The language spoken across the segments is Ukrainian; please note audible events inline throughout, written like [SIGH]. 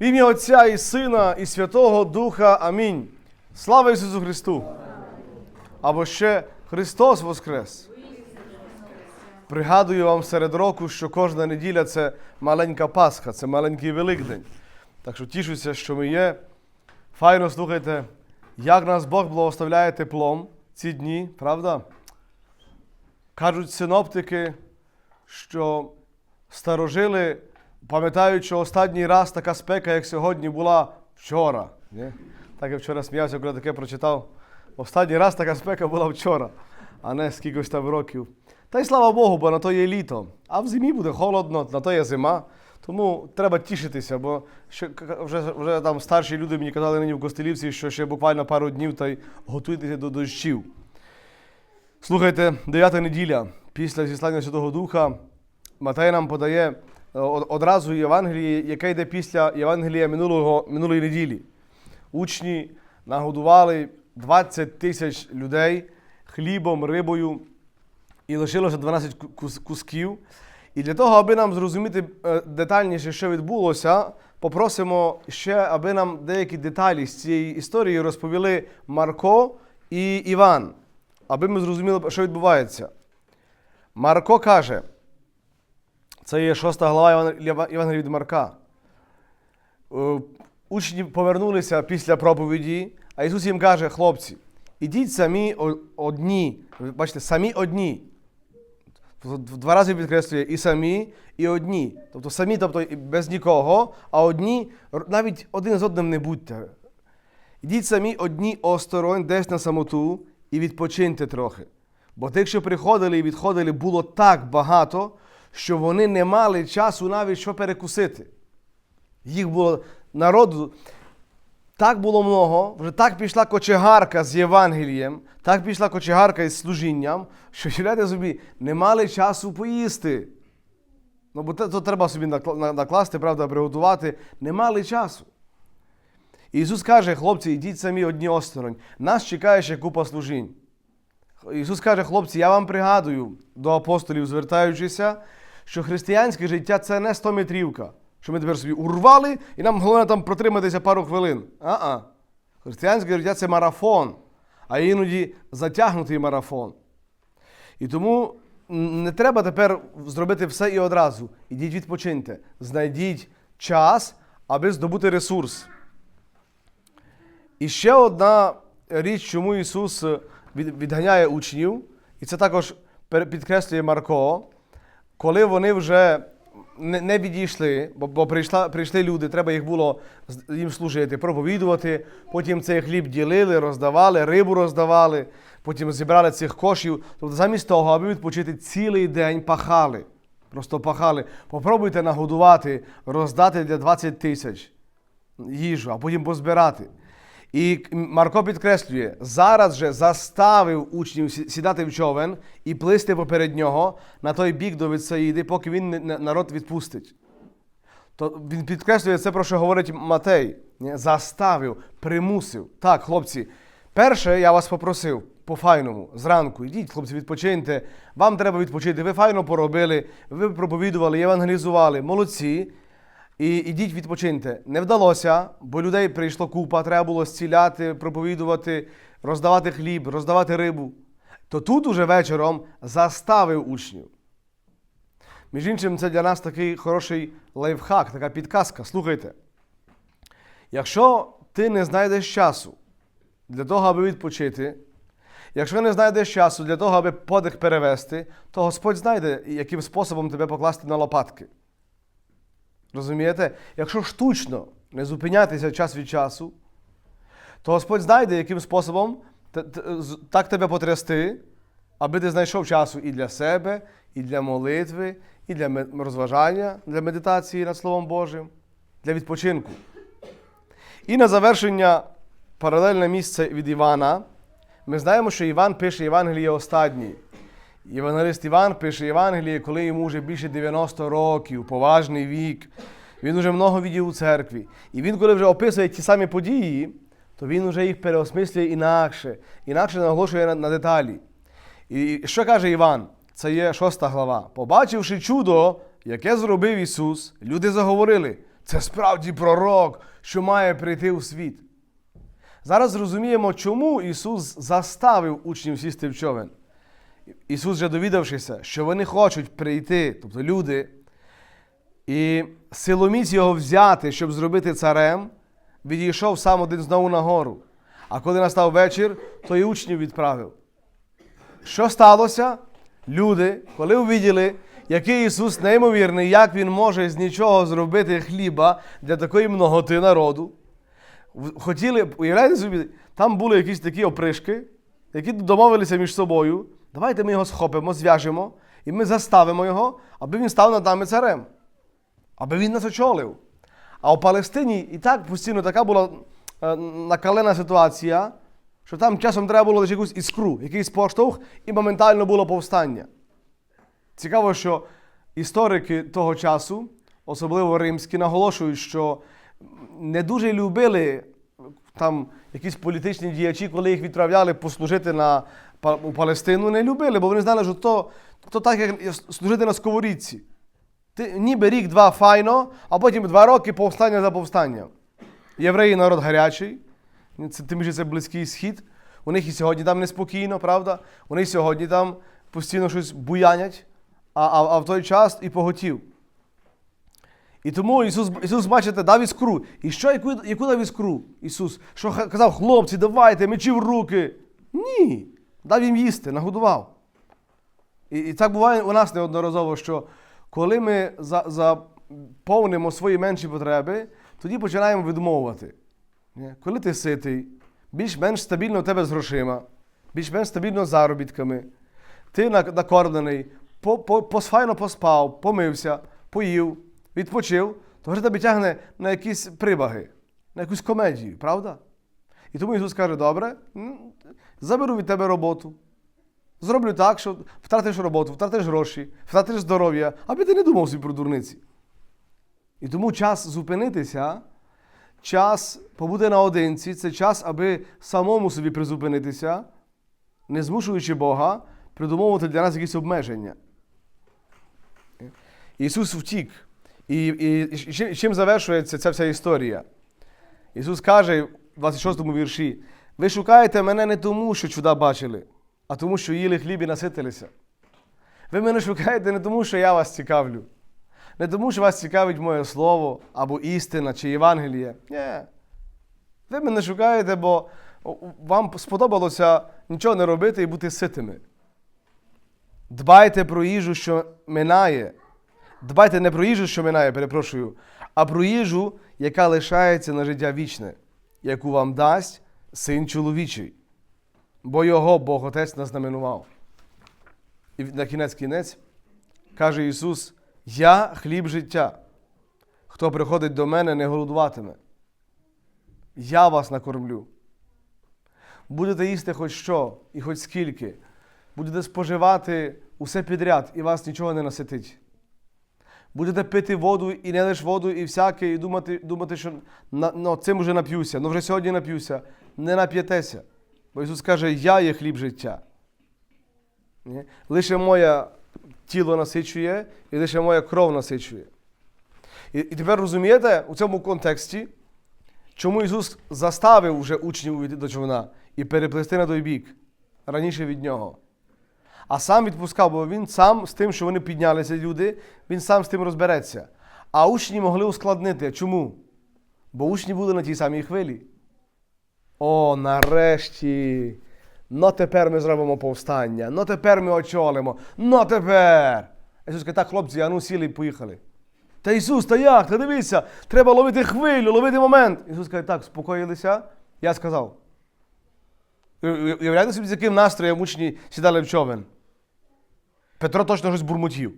В ім'я Отця і Сина, і Святого Духа. Амінь. Слава Ісусу Христу! Або ще Христос Воскрес! Пригадую вам серед року, що кожна неділя це маленька Пасха, це маленький Великдень. Так що тішуся, що ми є. Файно слухайте, як нас Бог благословляє теплом ці дні, правда? Кажуть синоптики, що старожили, пам'ятають, що останній раз така спека, як сьогодні, була вчора. Ні? Так я вчора сміявся, коли таке прочитав. Останній раз така спека була вчора, а не скількось там років. Та й слава Богу, бо на то є літо. А в зимі буде холодно, на то є зима. Тому треба тішитися, бо ще, вже, вже там старші люди мені казали нині в Костелівці, що ще буквально пару днів та й готуйтеся до дощів. Слухайте, дев'ята неділя після зіслання Святого Духа Матей нам подає од- одразу Євангеліє, яке йде після Євангелія минулого, минулої неділі. Учні нагодували 20 тисяч людей хлібом, рибою, і лишилося 12 ку- кусків. І для того, аби нам зрозуміти е, детальніше, що відбулося, попросимо ще, аби нам деякі деталі з цієї історії розповіли Марко і Іван, аби ми зрозуміли, що відбувається. Марко каже, це є шоста глава Єван- Євангелія від Марка. Е, Учні повернулися після проповіді, а Ісус їм каже, хлопці, ідіть самі одні. Бачите, самі одні. Тобто Два рази підкреслює і самі, і одні. Тобто самі, тобто без нікого, а одні, навіть один з одним не будьте. Ідіть самі одні осторонь, десь на самоту, і відпочиньте трохи. Бо тих, що приходили і відходили, було так багато, що вони не мали часу навіть що перекусити. Їх було народу так було много, вже так пішла кочегарка з Євангелієм, так пішла кочегарка із служінням, що уявляєте собі, не мали часу поїсти. Ну, бо то треба собі накласти, правда, приготувати. Не мали часу. І Ісус каже, хлопці, йдіть самі одні осторонь. Нас чекає ще купа служінь. Ісус каже, хлопці, я вам пригадую до апостолів, звертаючися, що християнське життя це не 100 метрівка, що ми тепер собі урвали, і нам головне там протриматися пару хвилин. А-а. Християнське життя це марафон, а іноді затягнутий марафон. І тому не треба тепер зробити все і одразу. Ідіть відпочиньте, знайдіть час, аби здобути ресурс. І ще одна річ, чому Ісус е, відганяє учнів, і це також підкреслює Марко, коли вони вже не, не відійшли, бо, бо прийшла, прийшли люди, треба їх було їм служити, проповідувати, потім цей хліб ділили, роздавали, рибу роздавали, потім зібрали цих кошів. Тобто замість того, аби відпочити цілий день пахали. Просто пахали. Попробуйте нагодувати, роздати для 20 тисяч їжу, а потім позбирати. І Марко підкреслює, зараз же заставив учнів сідати в човен і плисти поперед нього на той бік до Віцаїди, поки він народ відпустить. То він підкреслює це, про що говорить Матей. Заставив, примусив. Так, хлопці, перше я вас попросив по-файному, зранку, йдіть, хлопці, відпочиньте. Вам треба відпочити. Ви файно поробили, ви проповідували, євангелізували, молодці. І ідіть відпочиньте. Не вдалося, бо людей прийшло купа, треба було зціляти, проповідувати, роздавати хліб, роздавати рибу. То тут уже вечором заставив учнів. Між іншим, це для нас такий хороший лайфхак, така підказка. Слухайте. Якщо ти не знайдеш часу для того, аби відпочити, якщо не знайдеш часу для того, аби подих перевести, то Господь знайде, яким способом тебе покласти на лопатки. Розумієте? Якщо штучно не зупинятися час від часу, то Господь знайде, яким способом так тебе потрясти, аби ти знайшов часу і для себе, і для молитви, і для розважання, для медитації над Словом Божим, для відпочинку. І на завершення паралельне місце від Івана. Ми знаємо, що Іван пише Євангеліє останній. Євангелист Іван пише Євангеліє, коли йому вже більше 90 років, поважний вік. Він вже много відділ у церкві. І він, коли вже описує ті самі події, то він вже їх переосмислює інакше, інакше наголошує на, на деталі. І що каже Іван? Це є шоста глава. Побачивши чудо, яке зробив Ісус, люди заговорили. це справді пророк, що має прийти у світ. Зараз зрозуміємо, чому Ісус заставив учнів сісти в човен. Ісус, вже довідавшися, що вони хочуть прийти, тобто люди, і силоміць його взяти, щоб зробити царем, відійшов сам один знову на гору. А коли настав вечір, то і учнів відправив. Що сталося? Люди, коли увиділи, який Ісус неймовірний, як Він може з нічого зробити хліба для такої многоти народу, хотіли, уявляєте собі, там були якісь такі опришки, які домовилися між собою. Давайте ми його схопимо, зв'яжемо, і ми заставимо його, аби він став над нами царем, аби він нас очолив. А у Палестині і так постійно така була е, накалена ситуація, що там часом треба було лише якусь іскру, якийсь поштовх, і моментально було повстання. Цікаво, що історики того часу, особливо римські, наголошують, що не дуже любили там якісь політичні діячі, коли їх відправляли послужити на, у Палестину, не любили, бо вони знали, що то, то так, як служити на сковорідці. Ти ніби рік-два файно, а потім два роки повстання за повстанням. Євреї народ гарячий, це, тим більше це близький схід. У них і сьогодні там неспокійно, правда? Вони сьогодні там постійно щось буянять, а, а, а в той час і поготів. І тому Ісус, Ісус, бачите, дав іскру. І що, яку, яку дав іскру? Ісус? Що казав, хлопці, давайте, мечі в руки. Ні. Дав їм їсти, нагодував. І, і так буває у нас неодноразово, що коли ми за, заповнимо свої менші потреби, тоді починаємо відмовувати. Коли ти ситий, більш-менш стабільно у тебе з грошима, більш-менш стабільно з заробітками, ти на- накормлений, по, по, посфайно поспав, помився, поїв, відпочив, то вже тебе тягне на якісь прибаги, на якусь комедію, правда? І тому Ісус каже: добре, заберу від тебе роботу. Зроблю так, що втратиш роботу, втратиш гроші, втратиш здоров'я, аби ти не думав собі про дурниці. І тому час зупинитися, час побути наодинці, це час, аби самому собі призупинитися, не змушуючи Бога, придумовувати для нас якісь обмеження. Ісус втік. І, і, і чим- завершується ця вся історія? Ісус каже в 26 вірші: ви шукаєте мене не тому, що чуда бачили, а тому, що їли хліб і наситилися. Ви мене шукаєте не тому, що я вас цікавлю, не тому, що вас цікавить моє слово або істина чи Євангеліє. Ні. Ви мене шукаєте, бо вам сподобалося нічого не робити і бути ситими. Дбайте про їжу, що минає. Дбайте не про їжу, що минає, перепрошую, а про їжу, яка лишається на життя вічне, яку вам дасть син чоловічий, бо його Бог Отець назнаменував. І на кінець кінець каже Ісус: Я хліб життя. Хто приходить до мене, не голодуватиме. Я вас накормлю. Будете їсти хоч що і хоч скільки, будете споживати усе підряд, і вас нічого не наситить. Будете пити воду і не лише воду, і всяке, і думати, думати що на, ну, цим вже нап'юся, ну вже сьогодні нап'юся. Не нап'єтеся. Бо Ісус каже, я є хліб життя. Ні? Лише моє тіло насичує, і лише моя кров насичує. І, і тепер розумієте у цьому контексті, чому Ісус заставив вже учнів увійти до човна і переплисти на той бік раніше від нього. А сам відпускав, бо він сам з тим, що вони піднялися, люди, він сам з тим розбереться. А учні могли ускладнити. Чому? Бо учні були на тій самій хвилі. О, нарешті. Ну тепер ми зробимо повстання. Ну тепер ми очолимо. Ну тепер. Ісус каже, так, хлопці, а ну сіли і поїхали. Та Ісус, та як? Та дивися, треба ловити хвилю, ловити момент. Ісус каже, так, спокоїлися. Я сказав. Уявляєте собі, з яким настроєм учні сідали в човен? Петро точно щось бурмотів.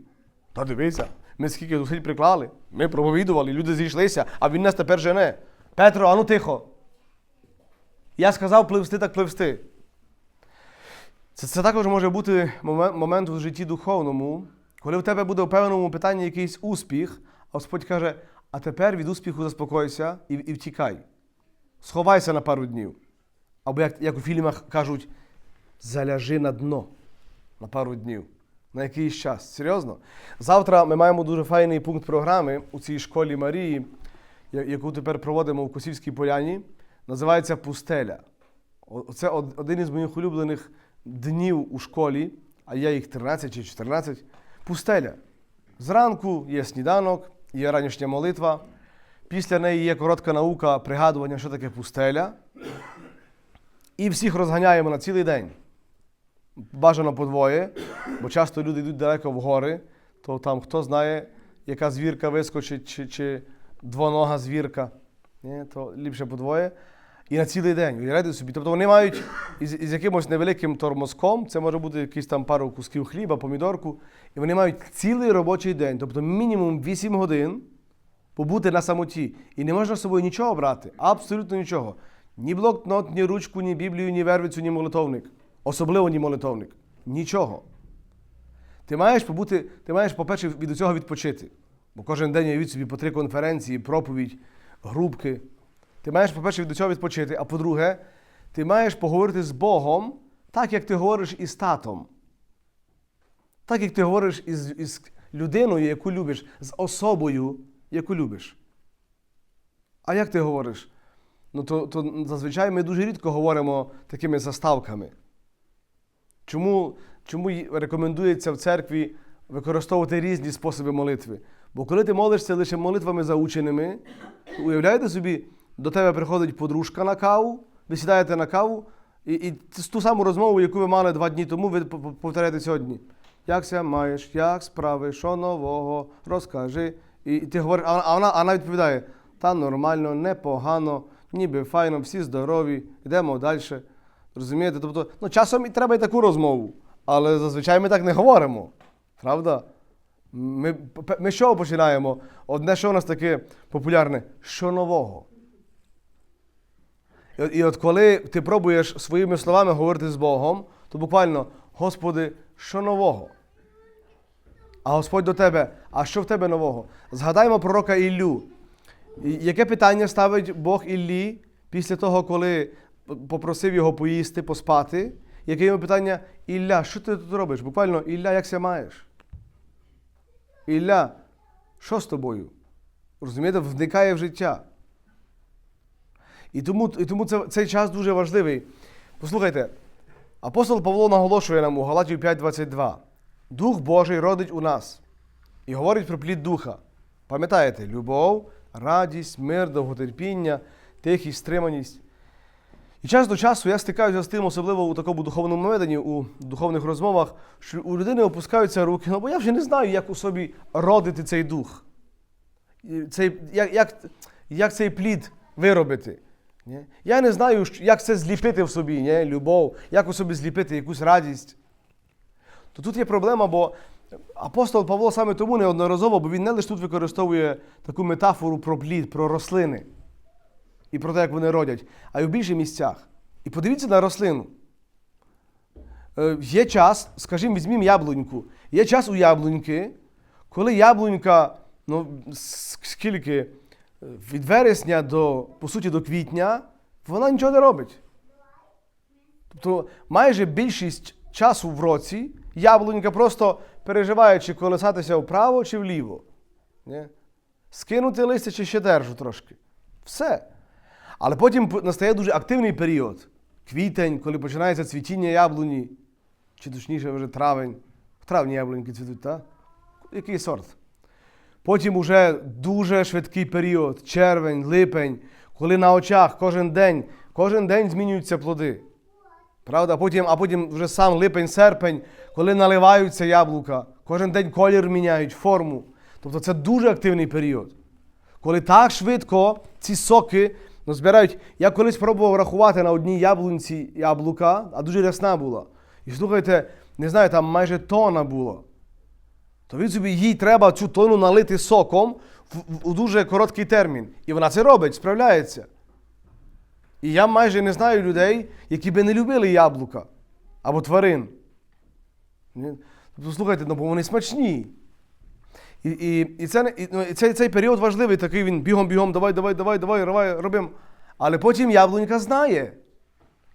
Та дивися, ми скільки зусиль приклали, ми проповідували, люди зійшлися, а він нас тепер жене. Петро, ану тихо. Я сказав пливсти, так пливсти. Це, це також може бути момент, момент у житті духовному, коли в тебе буде в певному питанні якийсь успіх, а Господь каже, а тепер від успіху заспокойся і, і втікай. Сховайся на пару днів. Або як, як у фільмах кажуть, заляжи на дно на пару днів. На якийсь час. Серйозно? Завтра ми маємо дуже файний пункт програми у цій школі Марії. яку тепер проводимо в Косівській поляні, називається Пустеля. Це один із моїх улюблених днів у школі, а є їх 13 чи 14. Пустеля. Зранку є сніданок, є ранішня молитва. Після неї є коротка наука пригадування, що таке пустеля. І всіх розганяємо на цілий день. Бажано по двоє, бо часто люди йдуть далеко в гори, то там хто знає, яка звірка вискочить, чи, чи двонога звірка. Ні, то ліпше по двоє. І на цілий день. Уявляєте собі. Тобто вони мають із, із якимось невеликим тормозком, це може бути якийсь там пару кусків хліба, помідорку, і вони мають цілий робочий день, тобто мінімум 8 годин побути на самоті. І не можна з собою нічого брати, абсолютно нічого. Ні блокнот, ні ручку, ні Біблію, ні вервицю, ні молитовник. Особливо ні молитовник. Нічого. Ти маєш побути, ти маєш, по-перше, від цього відпочити. Бо кожен день я від собі по три конференції, проповідь, групки. Ти маєш, по-перше, від цього відпочити, а по-друге, ти маєш поговорити з Богом так, як ти говориш із татом. Так, як ти говориш із, із людиною, яку любиш, з особою, яку любиш. А як ти говориш? Ну, то, то зазвичай ми дуже рідко говоримо такими заставками. Чому, чому рекомендується в церкві використовувати різні способи молитви? Бо коли ти молишся лише молитвами заученими, уявляєте собі, до тебе приходить подружка на каву, ви сідаєте на каву, і, і ту саму розмову, яку ви мали два дні тому, ви повторяєте сьогодні. Як ся маєш, як справи, що нового, розкажи. І, і ти говориш, а, а вона, а вона відповідає: та нормально, непогано, ніби файно, всі здорові, йдемо далі. Розумієте? Тобто, ну, часом і треба і таку розмову, але зазвичай ми так не говоримо. Правда? Ми, ми чого починаємо? Одне, що у нас таке популярне, що нового. І, от- коли ти пробуєш своїми словами говорити з Богом, то буквально, Господи, що нового? А Господь до тебе, а що в тебе нового? Згадаймо пророка Іллю. Яке питання ставить Бог Іллі після того, коли попросив його поїсти, поспати? Яке йому питання, Ілля, що ти тут робиш? Буквально, Ілля, як ся маєш? Ілля, що з тобою? Розумієте, вникає в життя. І тому, і тому це, цей час дуже важливий. Послухайте, апостол Павло наголошує нам у Галатів 5.22. Дух Божий родить у нас і говорить про плід духа. Пам'ятаєте, любов, радість, мир, довготерпіння, тихість, стриманість. І час до часу я стикаюся з тим, особливо у такому духовному веденні, у духовних розмовах, що у людини опускаються руки, ну бо я вже не знаю, як у собі родити цей дух. Цей, як, як, як цей плід виробити. Ні? Я не знаю, як це зліпити в собі, ні? любов, як у собі зліпити якусь радість. То тут є проблема, бо апостол Павло саме тому неодноразово, бо він не лише тут використовує таку метафору про плід, про рослини і про те, як вони родять, а й у більших місцях. І подивіться на рослину. Е, Є час, скажімо, візьмімо яблуньку. Є час у яблуньки, коли яблунька, ну, скільки, від вересня до, по суті, до квітня, вона нічого не робить. Тобто майже більшість часу в році яблунька просто переживає, чи колесатися вправо чи вліво. Ні? Скинути листя чи ще держу трошки. Все. Але потім настає дуже активний період. Квітень, коли починається цвітіння яблуні, чи точніше вже травень. В травні яблуньки цвітуть, так? Який сорт? Потім уже дуже швидкий період, червень, липень, коли на очах кожен день, кожен день змінюються плоди. Правда? Потім, а потім вже сам липень-серпень, коли наливаються яблука, кожен день колір міняють, форму. Тобто це дуже активний період. Коли так швидко ці соки ну, збирають. Я колись пробував рахувати на одній яблунці яблука, а дуже рясна була. І слухайте, не знаю, там майже тона було. То від собі їй треба цю тону налити соком у дуже короткий термін. І вона це робить, справляється. І я майже не знаю людей, які би не любили яблука або тварин. Тобто, слухайте, ну бо вони смачні. І, і, і, це, і, ну, і цей, цей період важливий, такий він бігом-бігом, давай, давай, давай, давай, давай, робимо. Але потім яблунька знає.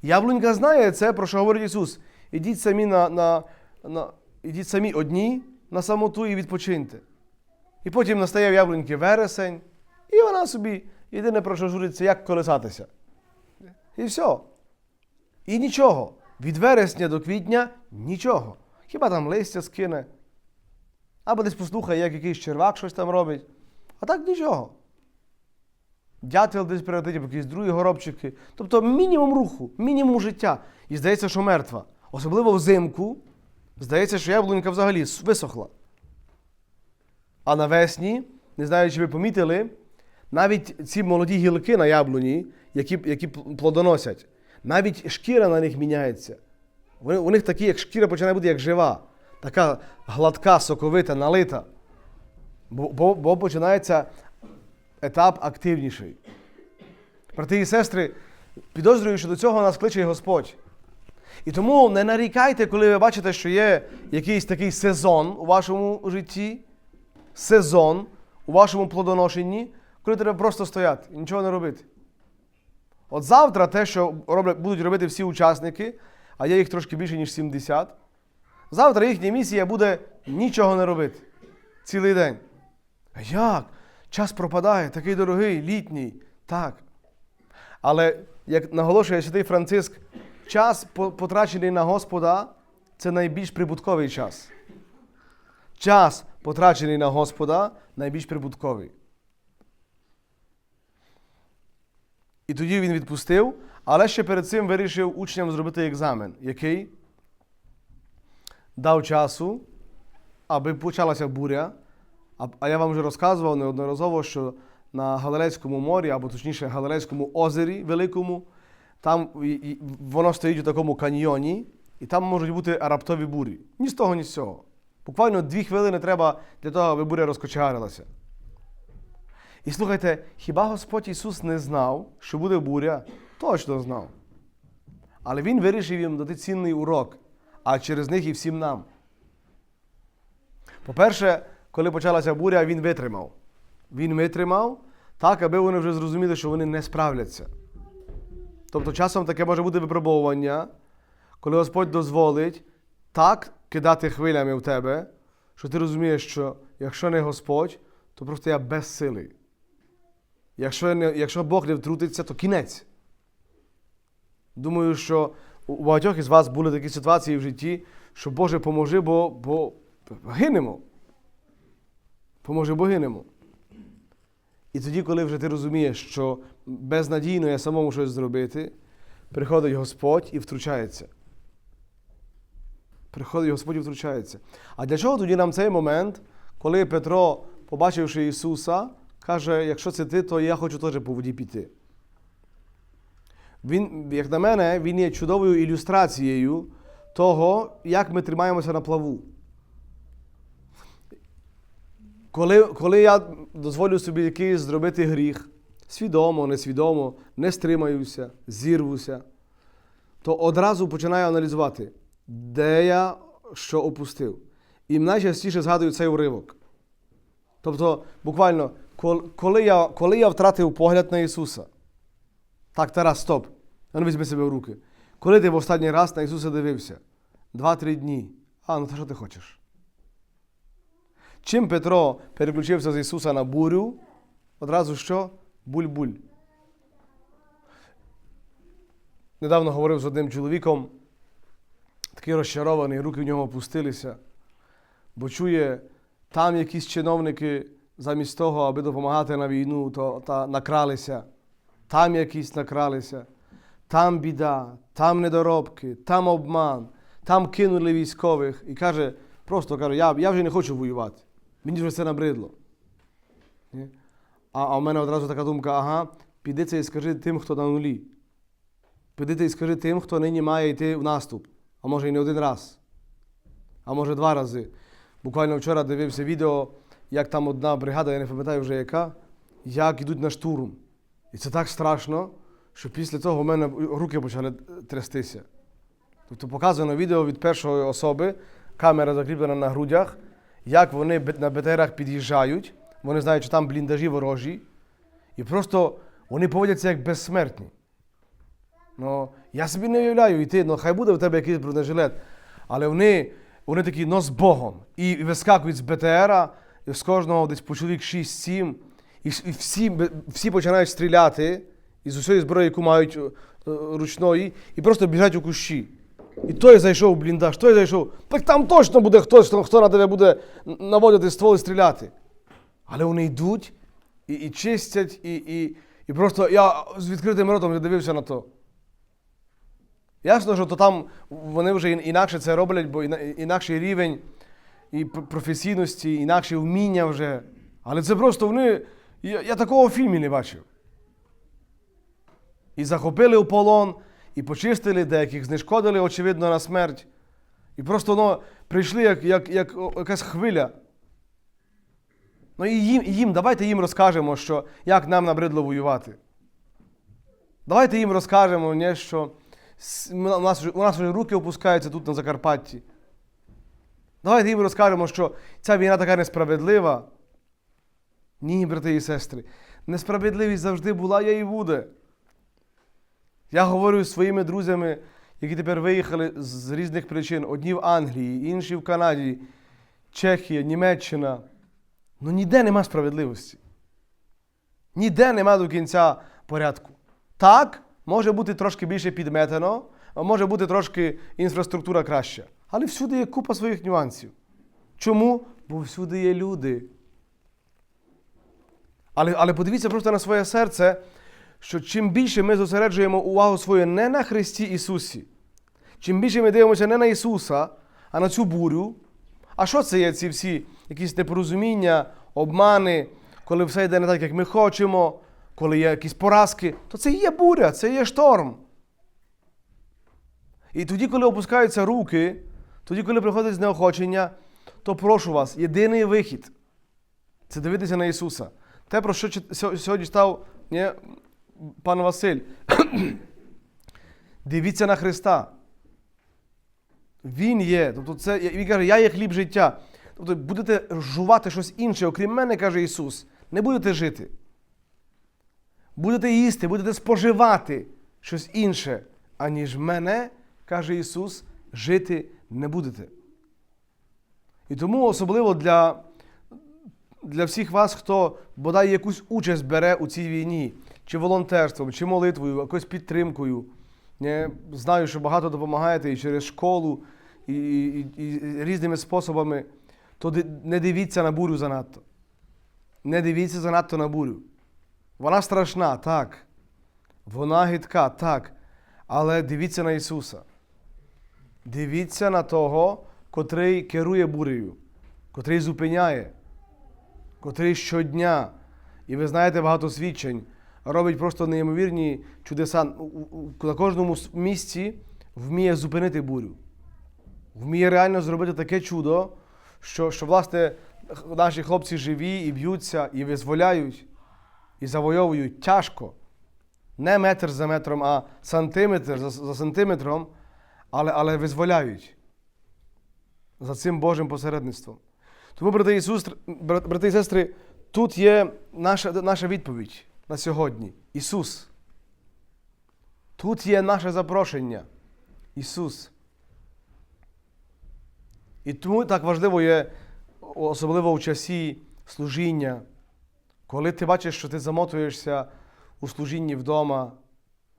Яблунька знає це, про що говорить Ісус. Ідіть самі на, на, на ідіть самі одні на самоту і відпочиньте. І потім настає в яблуньки вересень, і вона собі Єдине, про що журить, це як колесатися. І все. І нічого. Від вересня до квітня нічого. Хіба там листя скине? Або десь послухає, як якийсь червак щось там робить. А так нічого. Дятел десь прилетить, або якісь другі горобчики. Тобто мінімум руху, мінімум життя. І здається, що мертва. Особливо взимку, здається, що яблунька взагалі висохла. А навесні, не знаю, чи ви помітили, навіть ці молоді гілки на яблуні, які, які плодоносять, навіть шкіра на них міняється. Вони, у них такі, як шкіра починає бути як жива, така гладка, соковита, налита. Бо, бо, бо починається етап активніший. Брати і сестри, підозрюю, що до цього нас кличе Господь. І тому не нарікайте, коли ви бачите, що є якийсь такий сезон у вашому житті, сезон у вашому плодоношенні, коли треба просто стояти і нічого не робити. От завтра те, що роблять, будуть робити всі учасники, а є їх трошки більше, ніж 70, завтра їхня місія буде нічого не робити. Цілий день. Як? Час пропадає, такий дорогий, літній. Так. Але, як наголошує святий Франциск, час, потрачений на Господа, це найбільш прибутковий час. Час, потрачений на Господа, найбільш прибутковий. І тоді він відпустив, але ще перед цим вирішив учням зробити екзамен, який дав часу, аби почалася буря. А, я вам вже розказував неодноразово, що на Галилейському морі, або точніше Галилейському озері Великому, там воно стоїть у такому каньйоні, і там можуть бути раптові бурі. Ні з того, ні з цього. Буквально дві хвилини треба для того, аби буря розкочегарилася. І слухайте, хіба Господь Ісус не знав, що буде буря? Точно знав. Але Він вирішив їм дати цінний урок, а через них і всім нам. По-перше, коли почалася буря, він витримав. Він витримав так, аби вони вже зрозуміли, що вони не справляться. Тобто часом таке може бути випробовування, коли Господь дозволить так кидати хвилями в тебе, що ти розумієш, що якщо не Господь, то просто я безсилий. Якщо, не, якщо Бог не втрутиться, то кінець. Думаю, що у багатьох із вас були такі ситуації в житті, що Боже поможи, бо, бо гинемо. Поможе, бо гинемо. І тоді, коли вже ти розумієш, що безнадійно я самому щось зробити, приходить Господь і втручається. Приходить Господь і втручається. А для чого тоді нам цей момент, коли Петро, побачивши Ісуса, каже, якщо це ти, то я хочу теж по воді піти. Він, як на мене, він є чудовою ілюстрацією того, як ми тримаємося на плаву. Коли, коли я дозволю собі якийсь зробити гріх, свідомо, несвідомо, не стримаюся, зірвуся, то одразу починаю аналізувати, де я що опустив. І найчастіше згадую цей уривок. Тобто, буквально, коли я, коли я втратив погляд на Ісуса, так, Тарас, стоп. Ну, візьми себе в руки. Коли ти в останній раз на Ісуса дивився? Два-три дні. А, ну то що ти хочеш? Чим Петро переключився з Ісуса на бурю, одразу що? Буль-буль. Недавно говорив з одним чоловіком, такий розчарований, руки в нього опустилися, бо чує, там якісь чиновники замість того, аби допомагати на війну, то та накралися, там якісь накралися, там біда, там недоробки, там обман, там кинули військових і каже, просто каже, я, я вже не хочу воювати. Мені вже це набридло. А, в мене одразу така думка: ага, піди це і скажи тим, хто на нулі. Піди це і скажи тим, хто нині має йти в наступ, а може і не один раз, а може два рази. Буквально вчора дивився відео, як там одна бригада, я не пам'ятаю вже яка, як йдуть на штурм. І це так страшно, що після того в мене руки почали трястися. Тобто показано відео від першої особи, камера закріплена на грудях, як вони на БТРах під'їжджають, вони знають, що там бліндажі ворожі, і просто вони поводяться як безсмертні. Ну, я собі не уявляю йти, ну хай буде в тебе якийсь бронежилет, але вони, вони такі, ну з Богом. І вискакують з БТРа, і з кожного десь по чоловік 6-7, і, всі, всі починають стріляти із усієї зброї, яку мають е, ручної, і просто біжать у кущі. І той зайшов в бліндаж, той зайшов. Так там точно буде хтось, хто, хто на тебе буде наводити ствол і стріляти. Але вони йдуть і, і чистять, і, і, і просто я з відкритим ротом дивився на то. Ясно, що то там вони вже інакше це роблять, бо інакший рівень і професійності, інакше вміння вже. Але це просто вони. Я, я такого в фільмі не бачив. І захопили в полон, і почистили деяких, знешкодили, очевидно, на смерть. І просто ну, прийшли як, як, як якась хвиля. Ну і їм, їм, давайте їм розкажемо, що як нам набридло воювати. Давайте їм розкажемо, не, що у нас, у нас вже руки опускаються тут на Закарпатті. Давайте їм розкажемо, що ця війна така несправедлива. Ні, брати і сестри, несправедливість завжди була є і буде. Я говорю з своїми друзями, які тепер виїхали з різних причин: одні в Англії, інші в Канаді, Чехія, Німеччина. Ну ніде нема справедливості. Ніде нема до кінця порядку. Так, може бути трошки більше підметено, може бути трошки інфраструктура краща. Але всюди є купа своїх нюансів. Чому? Бо всюди є люди. Але, але подивіться просто на своє серце, що чим більше ми зосереджуємо увагу свою не на Христі Ісусі, чим більше ми дивимося не на Ісуса, а на цю бурю. А що це є ці всі якісь непорозуміння, обмани, коли все йде не так, як ми хочемо, коли є якісь поразки, то це є буря, це є шторм. І тоді, коли опускаються руки, тоді, коли приходить знеохочення, то прошу вас, єдиний вихід це дивитися на Ісуса. Те, про що сьогодні став ні, пан Василь. [CLEARS THROAT] Дивіться на Христа. Він є. Тобто це, він каже, я є хліб життя. Тобто будете жувати щось інше, окрім мене, каже Ісус, не будете жити. Будете їсти, будете споживати щось інше, аніж мене, каже Ісус, жити не будете. І тому особливо для, для всіх вас, хто бодай якусь участь бере у цій війні, чи волонтерством, чи молитвою, якоюсь підтримкою. Не, знаю, що багато допомагаєте і через школу, і, і, і різними способами, то не дивіться на бурю занадто. Не дивіться занадто на бурю. Вона страшна, так. Вона гидка, так. Але дивіться на Ісуса. Дивіться на того, котрий керує бурею, котрий зупиняє, котрий щодня, і ви знаєте багато свідчень, робить просто неймовірні чудеса. На кожному місці вміє зупинити бурю. Вміє реально зробити таке чудо, що, що власне, наші хлопці живі і б'ються, і визволяють, і завойовують тяжко. Не метр за метром, а сантиметр за, за сантиметром, але, але визволяють за цим Божим посередництвом. Тому, брати і, сестри, бра- брати і сестри, тут є наша, наша відповідь на сьогодні. Ісус. Тут є наше запрошення. Ісус. І тому так важливо є, особливо у часі служіння, коли ти бачиш, що ти замотуєшся у служінні вдома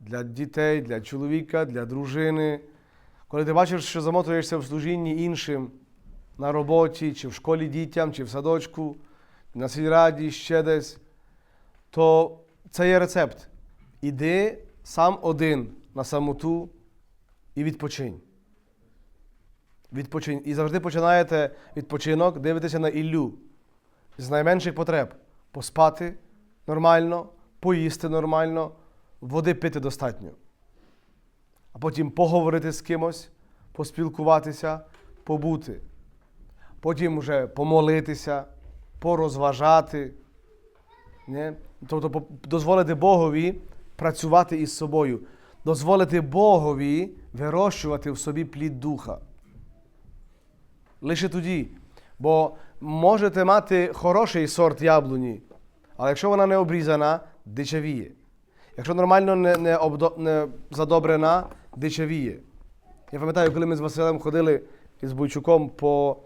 для дітей, для чоловіка, для дружини, коли ти бачиш, що замотуєшся в служінні іншим на роботі, чи в школі дітям, чи в садочку, на сільраді, ще десь, то це є рецепт. Іди сам один на самоту і відпочинь. Відпочинь. І завжди починаєте відпочинок, дивитеся на Іллю з найменших потреб. Поспати нормально, поїсти нормально, води пити достатньо. А потім поговорити з кимось, поспілкуватися, побути. Потім вже помолитися, порозважати. Не? Тобто дозволити Богові працювати із собою, дозволити Богові вирощувати в собі плід духа. Лише тоді. Бо можете мати хороший сорт яблуні, але якщо вона не обрізана, дичавіє. Якщо нормально не, не, обдо, не задобрена, дичавіє. Я пам'ятаю, коли ми з Василем ходили із Бойчуком по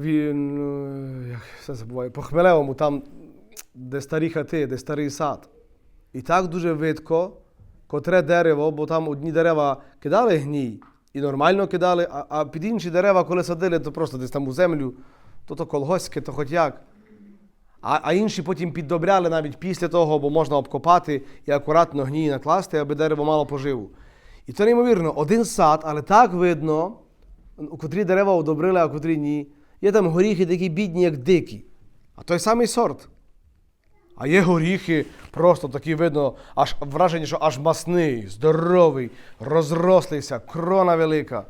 він, е, як все забуваю, по Хмелевому, там де старі хати, де старий сад. І так дуже видко, котре дерево, бо там одні дерева кидали гній і нормально кидали, а, а під інші дерева, коли садили, то просто десь там у землю, то то колгоспське, то хоч як. А, а інші потім піддобряли навіть після того, бо можна обкопати і акуратно гній накласти, аби дерево мало поживу. І то неймовірно, один сад, але так видно, у котрі дерева одобрили, а котрі ні. Є там горіхи такі бідні, як дикі. А той самий сорт. А є горіхи, просто такі видно, аж враження, що аж масний, здоровий, розрослийся, крона велика.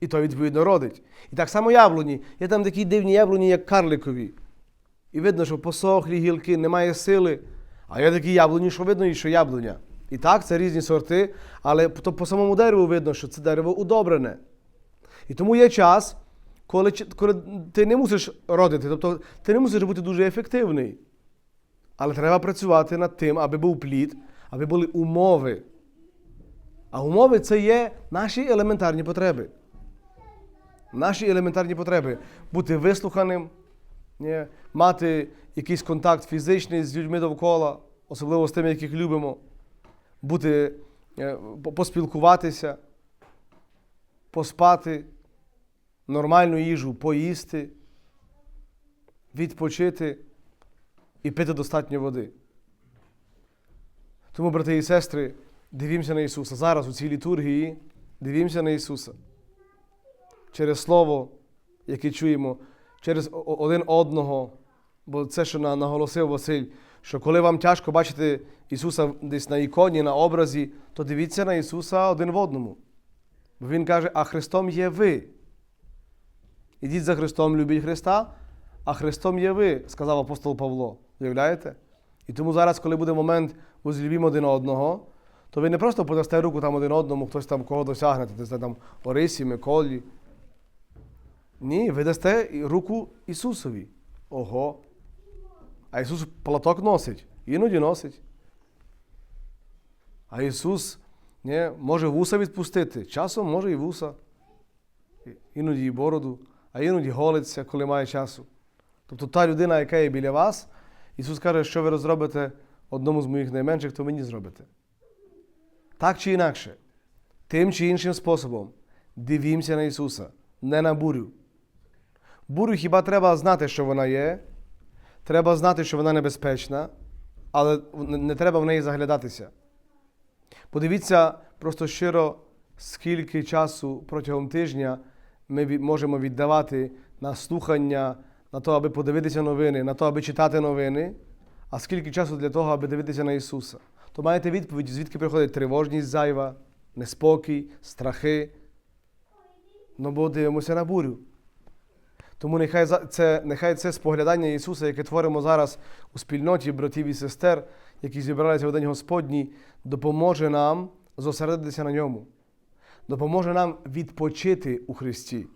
І то відповідно родить. І так само яблуні. Є там такі дивні яблуні, як карликові. І видно, що посохлі гілки, немає сили. А є такі яблуні, що видно, і що яблуня. І так, це різні сорти, але то по самому дереву видно, що це дерево удобрене. І тому є час, коли, коли ти не мусиш родити, тобто ти не мусиш бути дуже ефективний. Але треба працювати над тим, аби був плід, аби були умови. А умови це є наші елементарні потреби. Наші елементарні потреби бути вислуханим, ні, мати якийсь контакт фізичний з людьми довкола, особливо з тими, яких любимо, бути, е, поспілкуватися, поспати, нормальну їжу поїсти, відпочити і пити достатньо води. Тому, брати і сестри, дивімося на Ісуса. Зараз у цій літургії дивімося на Ісуса. Через Слово, яке чуємо, через один одного. Бо це, що наголосив Василь, що коли вам тяжко бачити Ісуса десь на іконі, на образі, то дивіться на Ісуса один в одному. Бо Він каже, а Христом є ви. Ідіть за Христом, любіть Христа, а Христом є ви, сказав апостол Павло. Уявляєте? І тому зараз, коли буде момент возлюбімо один одного, то ви не просто подасте руку там один одному, хтось там кого досягнете, десь там Орисі, Миколі. Ні, ви дасте руку Ісусові. Ого. А Ісус платок носить, іноді носить. А Ісус ні, може вуса відпустити. Часом може і вуса. Іноді і бороду, а іноді голиться, коли має часу. Тобто та людина, яка є біля вас, Ісус каже, що ви розробите одному з моїх найменших, то мені зробите. Так чи інакше, тим чи іншим способом дивімося на Ісуса, не на бурю. Бурю хіба треба знати, що вона є, треба знати, що вона небезпечна, але не треба в неї заглядатися. Подивіться просто щиро, скільки часу протягом тижня ми можемо віддавати на слухання, на те, аби подивитися новини, на те, аби читати новини, а скільки часу для того, аби дивитися на Ісуса. То маєте відповідь, звідки приходить тривожність зайва, неспокій, страхи. Ну бо дивимося на бурю. Тому нехай це, нехай це споглядання Ісуса, яке творимо зараз у спільноті братів і сестер, які зібралися в День Господній, допоможе нам зосередитися на ньому. Допоможе нам відпочити у Христі.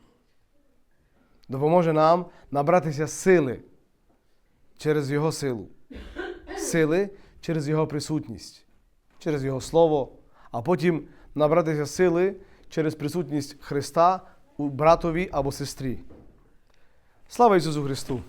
Допоможе нам набратися сили через Його силу. Сили через Його присутність, через Його Слово, а потім набратися сили через присутність Христа у братові або сестрі. Слава Ісусу Христу!